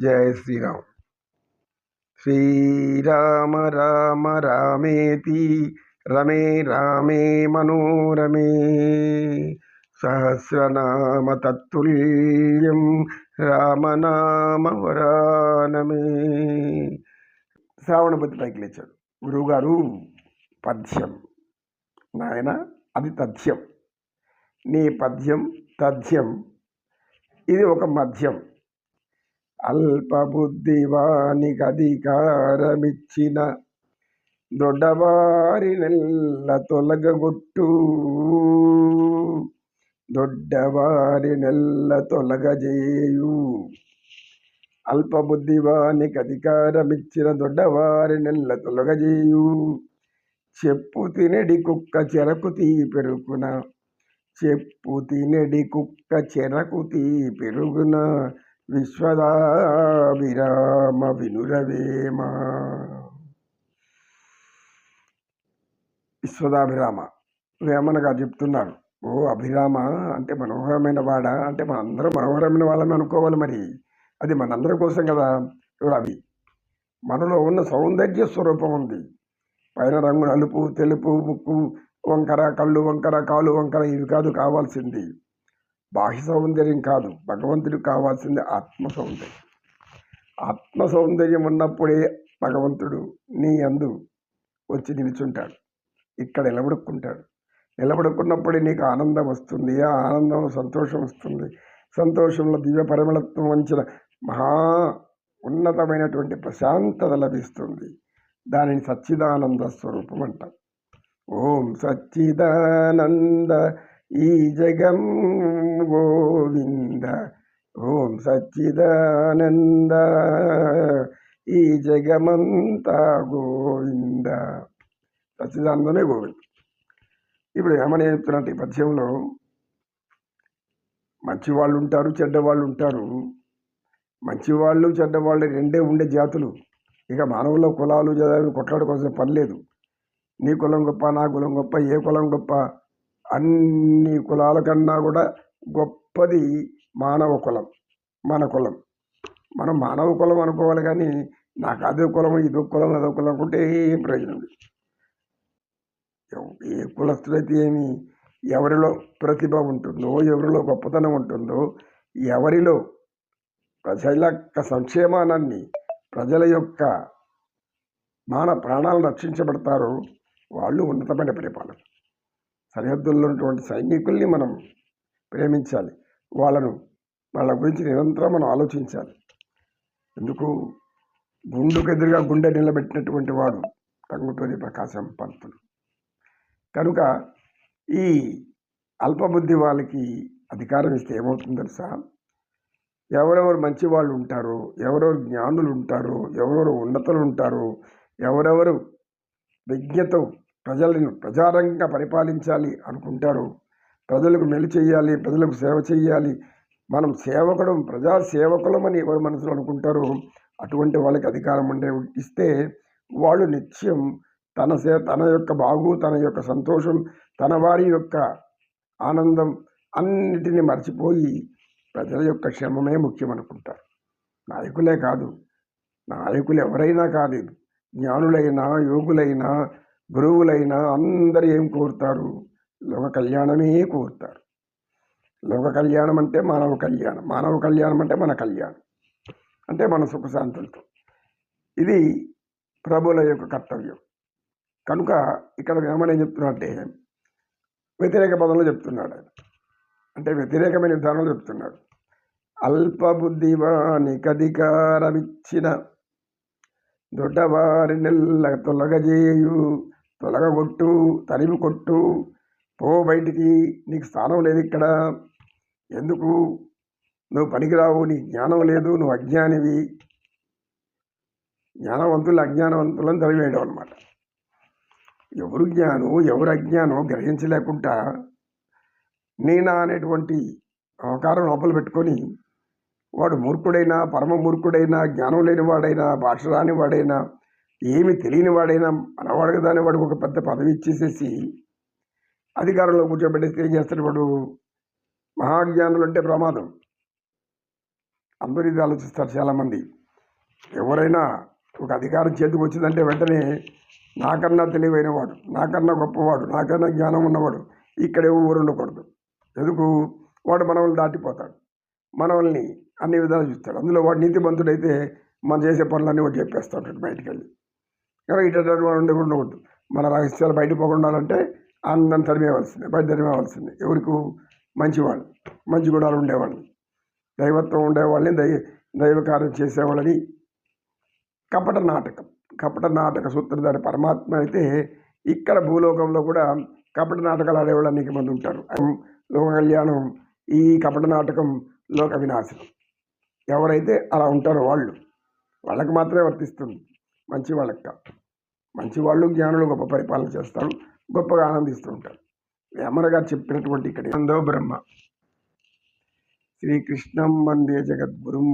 జయ శ్రీరామ్. శ్రీరామ రామ రామేతి రమే రామే మనోరమే. సహస్రనామ తత్తుల్యం రామనామ వరానమే. శ్రావణపతి పైకి లేచాడు. గురువుగారు పద్యం. నాయన అది తథ్యం. నీ పద్యం తథ్యం. ఇది ఒక మధ్యం. అల్పబుద్ధివానికి అధికారమిచ్చిన దొడ్డవారి నెల్ల తొలగగొట్టు. దొడ్డవారి నెల్ల తొలగజేయు. అల్పబుద్ధివానికి అధికారమిచ్చిన దొడ్డవారి నెల్ల తొలగజేయు. చెప్పు తినడి కుక్క చెరకు తీ పెరుగున చెప్పు తినడి కుక్క చెరకు తీ పెరుగున విశ్వదాభిరామ. వినురవేమ విశ్వదాభిరామ వేమనగా చెప్తున్నారు. ఓ అభిరామ అంటే మనోహరమైన వాడ? అంటే మనందరం మనోహరమైన వాళ్ళని అనుకోవాలి మరి. అది మనందరి కోసం కదా. ఇప్పుడు అవి మనలో ఉన్న సౌందర్య స్వరూపం ఉంది. పైన రంగు నలుపు తెలుపు ముక్కు వంకర కళ్ళు వంకర కాలు వంకర ఇవి కాదు కావాల్సింది. బాహ్య సౌందర్యం కాదు భగవంతుడికి కావాల్సింది ఆత్మ సౌందర్యం. ఆత్మ సౌందర్యం ఉన్నప్పుడే భగవంతుడు నీ అందు వచ్చి నిలుచుంటాడు. ఇక్కడ నిలబడుకుంటాడు. నిలబడుకున్నప్పుడే నీకు ఆనందం వస్తుంది. ఆ ఆనందం సంతోషం వస్తుంది. సంతోషంలో దివ్య పరిమళత్వం వంచిన మహా ఉన్నతమైనటువంటి ప్రశాంతత లభిస్తుంది. దానిని సచ్చిదానంద స్వరూపం అంటాం. ఓం సచ్చిదానంద ఈ జగం గోవింద ఓం సచ్చిదానంద ఈ జగమంతా గోవింద సచ్చిదానందమే గోవింద ఇప్పుడు ఏమని చెప్తున్నట్టు ఈ పద్యంలో మంచి వాళ్ళు ఉంటారు చెడ్డవాళ్ళు ఉంటారు మంచివాళ్ళు చెడ్డవాళ్ళు రెండే ఉండే జాతులు. ఇక మానవుల కులాలు చదవి కొట్లాడుకోవాల్సిన పని లేదు. నీ కులం గొప్ప నా కులం గొప్ప ఏ కులం గొప్ప? అన్ని కులాల కన్నా కూడా గొప్పది మానవ కులం మన కులం. మనం మానవ కులం అనుకోవాలి కానీ నాకు అదే కులం ఇదో కులం అదో కులం అనుకుంటే ఏం ప్రయోజనం లేదు. ఏ కులస్తులైతే ఏమి ఎవరిలో ప్రతిభ ఉంటుందో ఎవరిలో గొప్పతనం ఉంటుందో ఎవరిలో ప్రజల యొక్క సంక్షేమానాన్ని ప్రజల యొక్క మాన ప్రాణాలను రక్షించబడతారో వాళ్ళు ఉన్నతమైన పరిపాలన. సరిహద్దుల్లో ఉన్నటువంటి సైనికుల్ని మనం ప్రేమించాలి. వాళ్ళను వాళ్ళ గురించి నిరంతరం మనం ఆలోచించాలి. ఎందుకు? గుండుకు ఎదురుగా గుండె నిలబెట్టినటువంటి వాడు టంగుటూరి ప్రకాశం పంతులు. కనుక ఈ అల్పబుద్ధి వాళ్ళకి అధికారం ఇస్తే ఏమవుతుంది తెలుసా? ఎవరెవరు మంచి వాళ్ళు ఉంటారో ఎవరెవరు జ్ఞానులు ఉంటారో ఎవరెవరు ఉన్నతులు ఉంటారో ఎవరెవరు విజ్ఞతో ప్రజలను ప్రజారంగంగా పరిపాలించాలి అనుకుంటారు. ప్రజలకు మెలి చేయాలి ప్రజలకు సేవ చేయాలి. మనం సేవకుడం ప్రజా సేవకులం అని ఎవరు మనసులో అనుకుంటారో? అటువంటి వాళ్ళకి అధికారం ఉండే ఇస్తే వాళ్ళు నిత్యం తన సే తన యొక్క బాగు తన యొక్క సంతోషం తన వారి యొక్క ఆనందం అన్నిటినీ మర్చిపోయి ప్రజల యొక్క క్షేమమే ముఖ్యం అనుకుంటారు. నాయకులే కాదు నాయకులు ఎవరైనా కాదు జ్ఞానులైనా యోగులైనా గురువులైనా అందరూ ఏం కోరుతారు? లోక కళ్యాణమే కోరుతారు. లోక కళ్యాణం అంటే మానవ కళ్యాణం. మానవ కళ్యాణం అంటే మన కళ్యాణం. అంటే మన సుఖశాంతులతో. ఇది ప్రభుల యొక్క కర్తవ్యం. కనుక ఇక్కడ ఏమని చెప్తున్నట్టే వ్యతిరేక పదంలో చెప్తున్నాడు ఆయన. అంటే వ్యతిరేకమైన విధానంలో చెప్తున్నాడు. అల్పబుద్ధివానికధికారమిచ్చిన దొడ్డవారి నెల్ల తొలగజేయు. తొలగొట్టు తరిమి కొట్టు పో బయటికి నీకు స్థానం లేదు ఇక్కడ. ఎందుకు? నువ్వు పనికిరావు నీకు జ్ఞానం లేదు నువ్వు అజ్ఞానివి. జ్ఞానవంతులు అజ్ఞానవంతులను చదివేయడం అనమాట ఎవరు జ్ఞానం ఎవరు అజ్ఞానం గ్రహించలేకుండా నేనా అనేటువంటి అవకారం లోపల పెట్టుకొని వాడు మూర్ఖుడైనా పరమ మూర్ఖుడైనా జ్ఞానం లేని వాడైనా భాష రానివాడైనా ఏమి తెలియని వాడైనా మనవాడు కదా అని వాడికి ఒక పెద్ద పదవి ఇచ్చేసేసి అధికారంలో కూర్చోబెట్టేసి ఏం చేస్తాడు వాడు? మహాజ్ఞానులు అంటే ప్రమాదం. అందరూ ఇది ఆలోచిస్తారు చాలామంది. ఎవరైనా ఒక అధికారం చేతికి వచ్చిందంటే వెంటనే నాకన్నా తెలివైన వాడు నాకన్నా గొప్పవాడు నాకన్నా జ్ఞానం ఉన్నవాడు ఇక్కడే ఊరు ఉండకూడదు. ఎందుకు? వాడు మనల్ని దాటిపోతాడు. మనల్ని అన్ని విధాలు చూస్తాడు. అందులో వాడు నీతిమంతుడైతే మనం చేసే పనులన్నీ వాడు చెప్పేస్తూ ఉంటాడు బయటికి వెళ్ళి ఇటువంటి ఉండకూడదు మన రహస్యాలు బయట పోకుండాలంటే అందరం తరిమేయవలసిందే బయట తరిమేయవలసిందే. ఎవరికి మంచివాళ్ళు మంచి గుణాలు ఉండేవాళ్ళు. దైవత్వం ఉండేవాళ్ళని దైవ దైవ కార్యం చేసేవాళ్ళని కపట నాటకం కపట నాటక సూత్రధారి పరమాత్మ అయితే ఇక్కడ భూలోకంలో కూడా కపట నాటకాలు ఆడేవాళ్ళు అనేక మంది ఉంటారు. లోక కళ్యాణం ఈ కపట నాటకం లోక వినాశనం. ఎవరైతే అలా ఉంటారో వాళ్ళు వాళ్ళకి మాత్రమే వర్తిస్తుంది. మంచి వాళ్ళకి కాదు. మంచి వాళ్ళు జ్ఞానులు గొప్ప పరిపాలన చేస్తారు గొప్పగా ఆనందిస్తూ ఉంటారు వేమన గారు చెప్పినటువంటి ఇక్కడ ఎందో బ్రహ్మ. శ్రీకృష్ణం వందే జగద్గురుం.